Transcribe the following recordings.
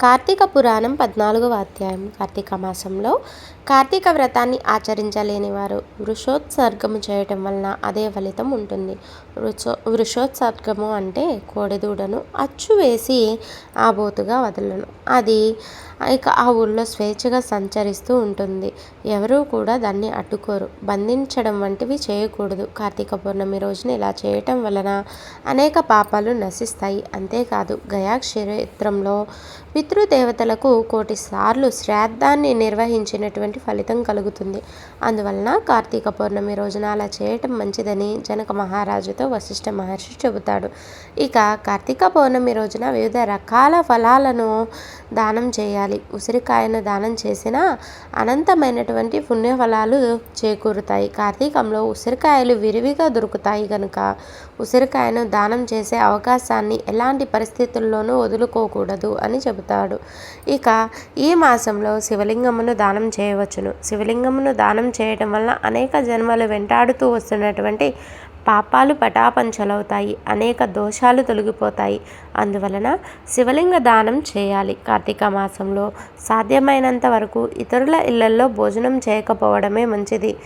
కార్తీక పురాణం పద్నాలుగవ అధ్యాయం. కార్తీక మాసంలో కార్తీక వ్రతాన్ని ఆచరించలేని వారు వృషోత్సర్గము చేయటం వలన అదే ఫలితం ఉంటుంది. వృషో వృషోత్సర్గము అంటే కోడెదూడను అచ్చు వేసి ఆ బోతుగా వదలను. అది ఇక ఆ ఊళ్ళో స్వేచ్ఛగా సంచరిస్తూ ఉంటుంది. ఎవరూ కూడా దాన్ని అడ్డుకోరు. బంధించడం వంటివి చేయకూడదు. కార్తీక పౌర్ణమి రోజున ఇలా చేయటం వలన అనేక పాపాలు నశిస్తాయి. అంతేకాదు గయా క్షేత్రంలో పితృదేవతలకు కోటి సార్లు శ్రాద్ధాన్ని నిర్వహించినటువంటి ఫలితం కలుగుతుంది. అందువలన కార్తీక పౌర్ణమి రోజున అలా చేయటం మంచిదని జనక మహారాజుతో వశిష్ఠ మహర్షి చెబుతాడు. ఇక కార్తీక పౌర్ణమి రోజున వివిధ రకాల ఫలాలను దానం చేయాలి. ఉసిరికాయను దానం చేసినా అనంతమైనటువంటి పుణ్యఫలాలు చేకూరుతాయి. కార్తీకంలో ఉసిరికాయలు విరివిగా దొరుకుతాయి కనుక ఉసిరికాయను దానం చేసే అవకాశాన్ని ఎలాంటి పరిస్థితుల్లోనూ వదులుకోకూడదు అని చెబుతారు. చేస్తాడు. ఇక ఈ మాసంలో శివలింగమును దానం చేయవచ్చును. శివలింగమును దానం చేయటం వలన అనేక జన్మలు వెంటాడుతూ వస్తున్నటువంటి పాపాలు పటాపంచలవుతాయి. అనేక దోషాలు తొలగిపోతాయి. అందువలన శివలింగ దానం చేయాలి. కార్తీక మాసంలో సాధ్యమైనంత వరకు ఇతరుల ఇళ్ళల్లో భోజనం చేయకపోవడమే మంచిది.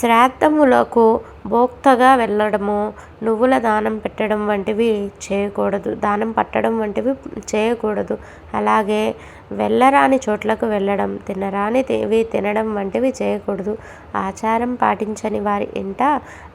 శ్రాద్ధములకు భోక్తగా వెళ్ళడము నువ్వుల దానం పెట్టడం వంటివి చేయకూడదు. దానం పట్టడం వంటివి చేయకూడదు. అలాగే వెళ్ళరాని చోట్లకు వెళ్ళడం తినరానివి తినడం వంటివి చేయకూడదు. ఆచారం పాటించని వారి ఇంట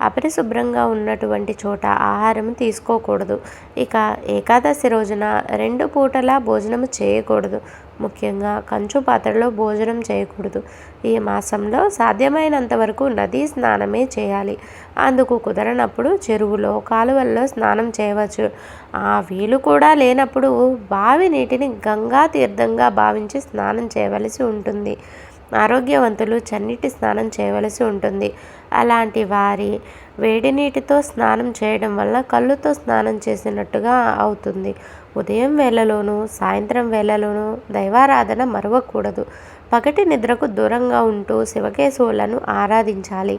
అపరిశుభ్రంగా ఉన్నటువంటి చోట ఆహారం తీసుకోకూడదు. ఇక ఏకాదశి రోజున రెండు పూటలా భోజనం చేయకూడదు. ముఖ్యంగా కంచు పాత్రలో భోజనం చేయకూడదు. ఈ మాసంలో సాధ్యమైనంత వరకు నదీ స్నానమే చేయాలి. అందుకు కుదరనప్పుడు చెరువులో కాలువల్లో స్నానం చేయవచ్చు. ఆ వీలు కూడా లేనప్పుడు బావి నీటిని గంగా తీర్థంగా భావించి స్నానం చేయవలసి ఉంటుంది. ఆరోగ్యవంతులు చన్నీటి స్నానం చేయవలసి ఉంటుంది. అలాంటి వారి వేడి నీటితో స్నానం చేయడం వల్ల కళ్ళుతో స్నానం చేసినట్టుగా అవుతుంది. ఉదయం వేళలోనూ సాయంత్రం వేళలోనూ దైవారాధన మరవకూడదు. పగటి నిద్రకు దూరంగా ఉంటూ శివకేశవులను ఆరాధించాలి.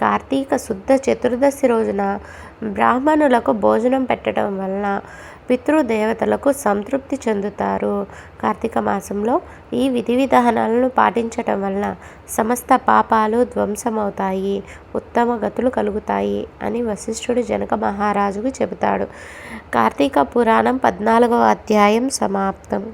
కార్తీక శుద్ధ చతుర్దశి రోజున బ్రాహ్మణులకు భోజనం పెట్టడం వలన పితృదేవతలకు సంతృప్తి చెందుతారు. కార్తీక మాసంలో ఈ విధి విధానాలను పాటించటం వలన సమస్త పాపాలు ధ్వంసమవుతాయి ఉత్తమ గతులు కలుగుతాయి అని వశిష్ఠుడు జనక మహారాజుకు చెబుతాడు. కార్తీక పురాణం పద్నాలుగవ అధ్యాయం సమాప్తం.